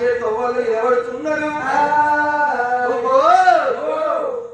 పార్వతమ్మ వచ్చే తొవ్వలు ఎవరుతున్నారు?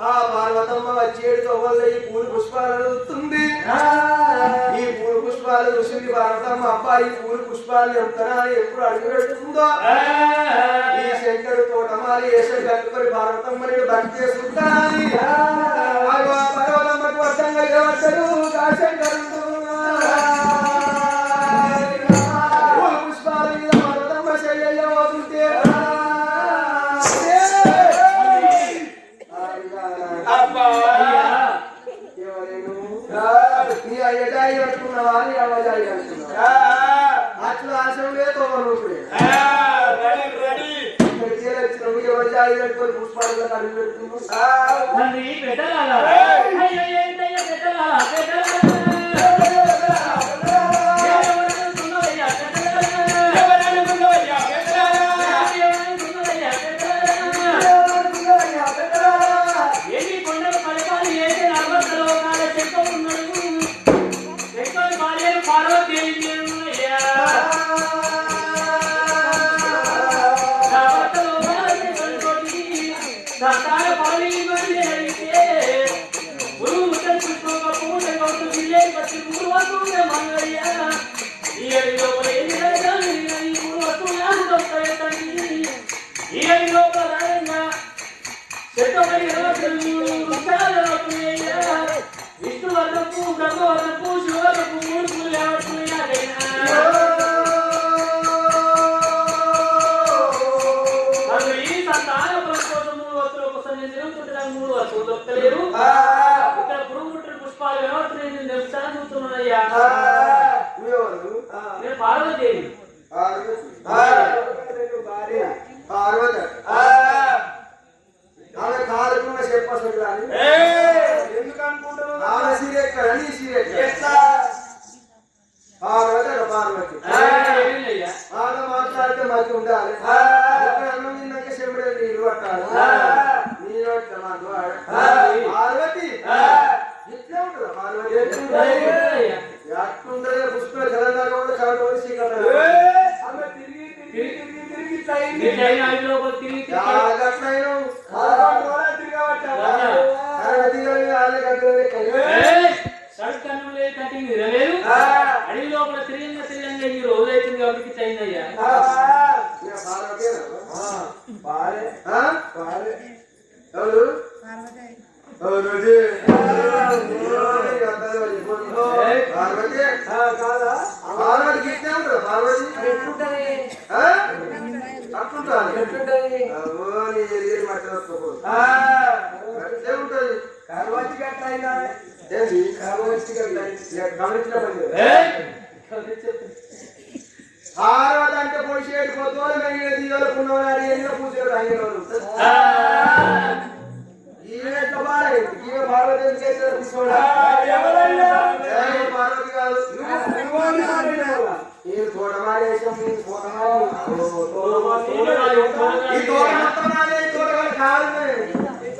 ఆ. పార్వతమ్మ వచ్చేడు తొవ్వలు ఈ పూలు పుష్పాలను వస్తుంది ఈ పూలు పుష్పాలు ఋషుడి పార్వతమ్మ అబ్బాయి పూలు పుష్పాలు ఎంతనా ఎప్పుడు అడుగు పెడుతుందో? ఈ శంకరు తోటమాలి ఏసరి కట్టుకొని పార్వతమ్మని భక్తి చేసుకుంటానని పార్వతమ్మకు అర్థం కలిగబడ్డాడు ఆ. నీ అయ్యజాయి కట్టుకున్నావా? నీ అవ్వజాయి కట్టుకున్నావా? అట్లా ఆశం లేదు ఇప్పుడే ఇక్కడికి వచ్చినప్పుడు ఎవరిజాయి కట్టుకొని పుష్పాలు పెడుతున్నావు? తండ్రి నేను పార్వతీదేవి పార్వతి ఆమె కాలుకున్న చెప్పసలు కానీ పార్వతి ఆడ మాట్లాడితే మంచి ఉండాలి. అన్నం తిన్నాక చెంబడే నీళ్ళు పట్టాలి. నీళ్ళు పట్టాలి పార్వతి. ఇట్లే ఉంటుందా పార్వతి? ఏమిలయ్యా ఎట్లుంటుందో పుష్ప జలందాక కూడా కరెంట్ వచ్చి ఆమె తిరిగి తిరిగి తిరిగి తిరిగి జాగ్రత్తైన పదకొండు రోజులు తిరగబట్టావా? కరెంట్ తీగలు వాళ్ళే కట్టుకునే ఏయ్! సరుకు కన్నులు లేదు, కటింగ్ ఇరలేదు. అడవి లోపల తిరిగిన తిరిగిన ఈ రోజు అవుతుంది కాబట్టి చైనా అయ్యా ఆ, పార్వతేనా బాలే, ఆ? బాలే. ఎవరు పార్వతి పార్వతి ఆ, కాదా? పార్వతి గిట్టే ఉంటుంది పార్వతి ఎట్లుంటది? ఆ? అట్లుంటుంది ఎట్లుంటది? ఉంటుంది. కర్వచ్చి గట్ల కర్వచ్చి అంటే మెగిన ఎన్నో పూసేవాడు! ఈమె ఎట్లా ఈమె పార్వతి ఎందుకు తీసుకోడా పార్వతి కాదు. తోటమాడి తోటమాలి. ఈ తోట మొత్తం నాదే, ఈ తోటమాడి కాదు. ఈ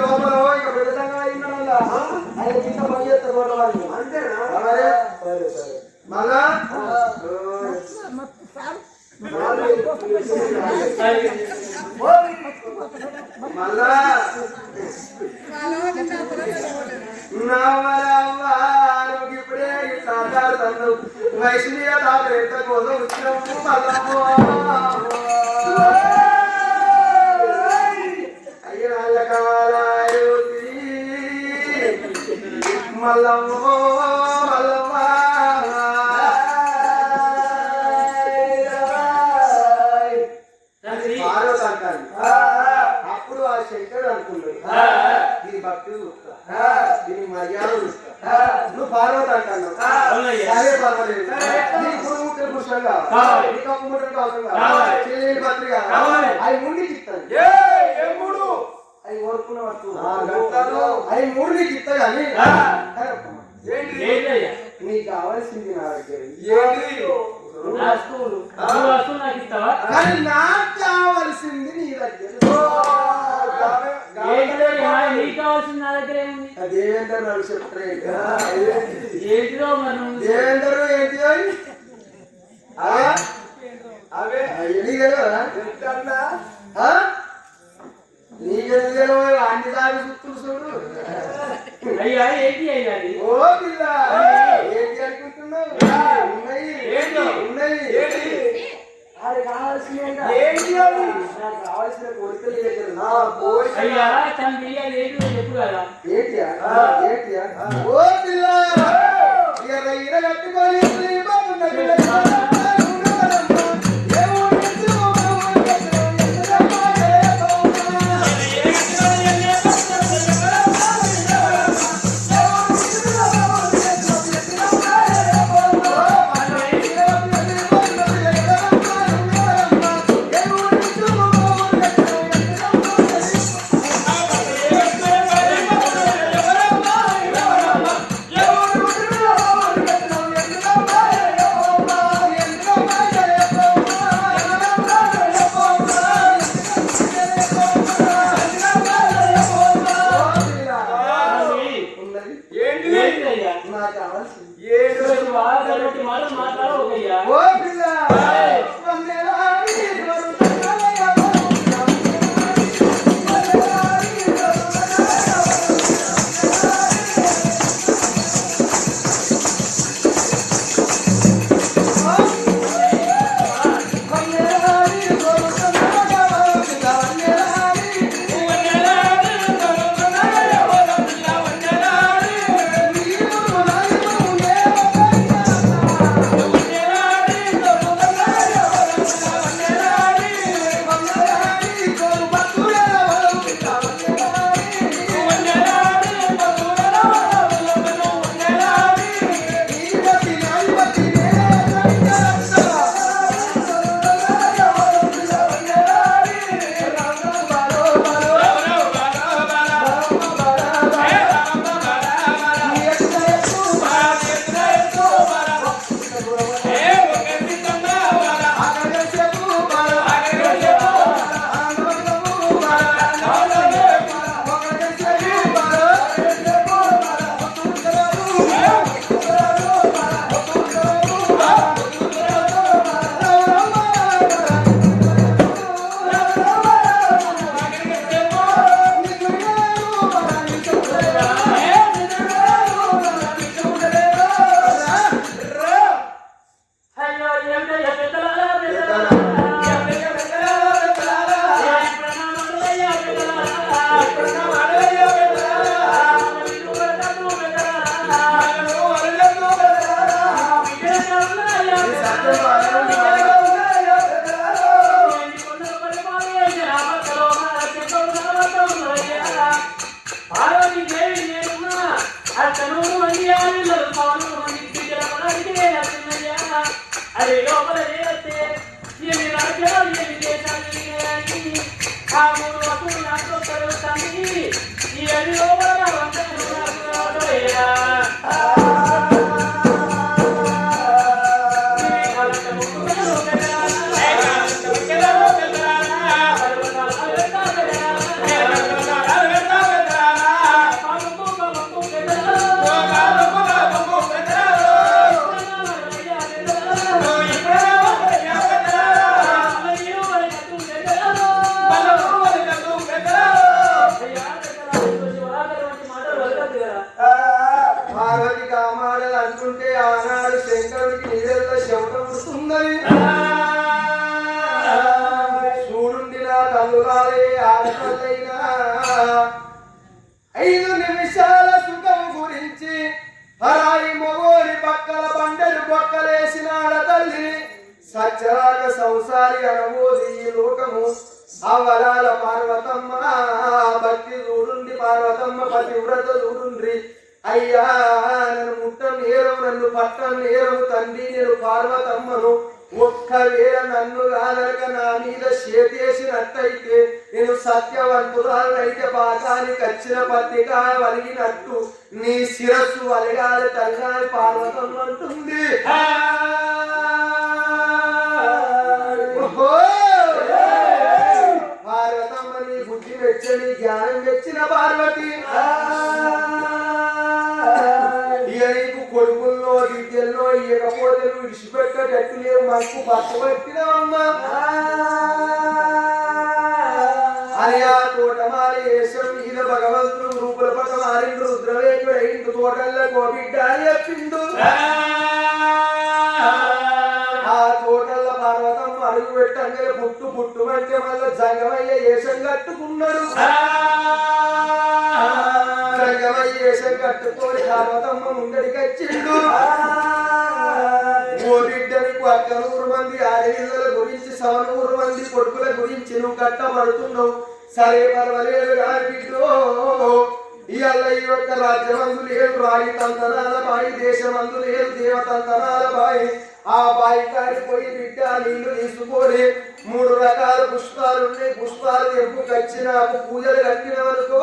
లోపల ఇక పెద్ద సంఘం. ఆయన కింద పని. అంతేనా? అలాగే. సరే, సరే. మళ్ళా మళ్ళా అప్పుడు ఆ శంకరుడు అనుకున్నాడు దీని భక్తి చూస్తా దీని మర్యాద చూస్తా నువ్వు పార్వతి అంటాను అదే నీ కురుముట్టలు పురుషులు కావాలి. కావాలి నీ కప్పు ముట్టలు అవసరం కావాలి. కావాలి. చెల్లి పత్రిక. అవి ముందుకి ఇస్తాను ఏయ్, ఎప్పుడు? అవి కోరుకున్న వస్తువు. అవి మూడు నీకు ఇస్తా కానీ. నీకు కావాల్సింది నా దగ్గర. వస్తువులు. నాకు కానీ నాకు కావాల్సింది నీ దగ్గర. ఓ, గామె, గామె అన్ని దాని గుర్తులు చూడు అయ్యా ఏంటి అయ్యా ఓ పిల్ల ఏంటి అనుకుంటున్నావు ఉన్నాయి ఉన్నాయి ఏంటి? అది కావాల్సిన ఏంటి కావాల్సిన పోయి. అయ్యా తన తెలియాలి ఏంటి చెప్పు కదా ఓ పిల్ల కట్టుకొని అరాయి మొగోని పక్కల బండలు పక్కలేసిన తల్లి సత్యరాగ సంసారి అనబోది ఈ లోకము. అవలాల పార్వతమ్మ భక్తి చూడుండి పార్వతమ్మ పతివ్రత చూడుండ్రి. అయ్యా నన్ను ముట్టం నేరం నన్ను పట్టం నేరం తండ్రి నేను పార్వతమ్మను. ఒక్కవేళ నన్ను రాదనక నా మీద చేసినట్టయితే నేను సత్యవంతురాలైతే పాకానికి వచ్చిన పత్రిక వలిగినట్టు నీ శిరస్సు వలగాలి తల్లాలి పార్వతం అంటుంది. పార్వతమ్మ నీ బుద్ధి వెచ్చని జ్ఞానం వెచ్చిన పార్వతి. ఇక నీకు కొడుకుల్లో విద్యల్లో ఇయ్యకపోతే నువ్వు విడిచిపెట్టేటట్టు లేవు మనకు బట్ట పెట్టినవమ్మా అని ఆ తోటమాలి వేషం మీద భగవంతుడు రూపుల పట మారిండు రుద్రవేకుడు అయిండు తోటల్లో గోబిడ్డ అని చెప్పిండు. ఆ తోటల్లో పర్వతం అడుగు పెట్టంగానే పుట్టు పుట్టు అంటే మళ్ళీ జంగమయ్య వేషం కట్టుకున్నాడు. జంగమయ్య వేషం కట్టుకొని పర్వతమ్మ ముందడికి వచ్చిండు బిడ్డని నూరు మంది ఆడపిల్లల గురించి సవనూరు మంది కొడుకుల గురించి నువ్వు కట్టబడుతున్నావు. సరే పర్వాలేదు కానీ ఇవాళ ఈ యొక్క రాజ్యమందు లేదు రాయి తంతనాల బాయి దేశమందు లేదు దేవతంతనాల బాయి. ఆ బాయి కాడిపోయి బిడ్డ నీళ్ళు తీసుకొని మూడు రకాల పుష్పాలు ఉన్నాయి పుష్పాలు ఎంపుకొచ్చి నాకు పూజలు కట్టినవనుకో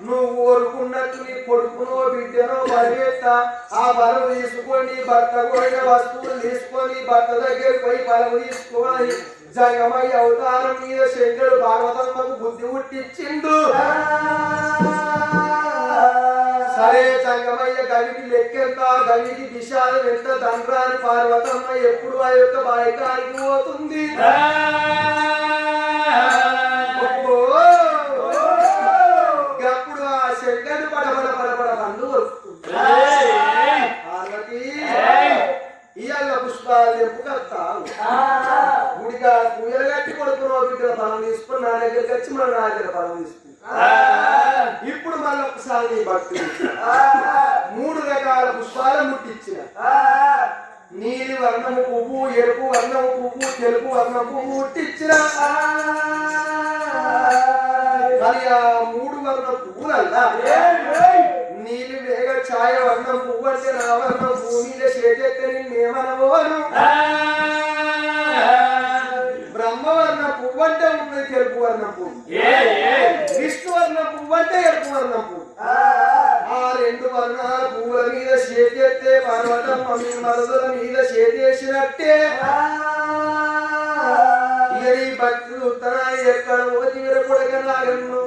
నువ్వు కోరుకున్నట్టు నీ కొడుకునో బిడ్డనో పరిగెత్త ఆ బలం తీసుకొని భర్త కోరిన వస్తువులు తీసుకొని భర్త దగ్గర పోయి బలం తీసుకొని జగమయ్య అవతారం మీద శంకరుడు భాగవతమ్మకు బుద్ధి పుట్టించిండు. సరే జంగమయ్య గవికి లెక్కెంత గవికి విశాలం ఎంత దండ్రాని పార్వతమ్మ ఎప్పుడు ఆ యొక్క బాయికానికి పోతుంది అబ్బో! అప్పుడు ఆ శంకరుడు పడబడ పడబడ పండు వస్తుంది పార్వతి ఇవాళ పుష్పాలు చెప్పుకొస్తావు గుడిగా పూజలు కట్టి కొడుకున్న బిడ్డల ఫలం తీసుకుని వచ్చి మన నా దగ్గర ఫలం తీసుకుంటా ఇప్పుడు మళ్ళీ ఒకసారి నీ భక్తి మూడు రకాల పుష్పాల ముట్టించిన. నీలి వర్ణము పువ్వు ఎరుపు వర్ణము పువ్వు తెలుపు వర్ణం పువ్వు ముట్టించిన. మరి ఆ మూడు వర్ణ పువ్వులల్లా? నీలి వేగ ఛాయ వర్ణం పువ్వు అంటే నా వర్ణం. మీద చేతెత్తే నిన్నేమనవోను అంటే ఉన్నది తెలుపు వర్ణం పువ్వు విష్ణువర్ణ పువ్వు అంటే ఎరుపు వర్ణం పువ్వు ఆ రెండు వర్ణాల పువ్వుల మీద చేతెత్తే పర్వతం మీ మరుదుల మీద చేతేసినట్టే నీ భక్తులు ఉత్తరాన్ని ఎక్కడ ఓ తీర కొడక నాగన్ను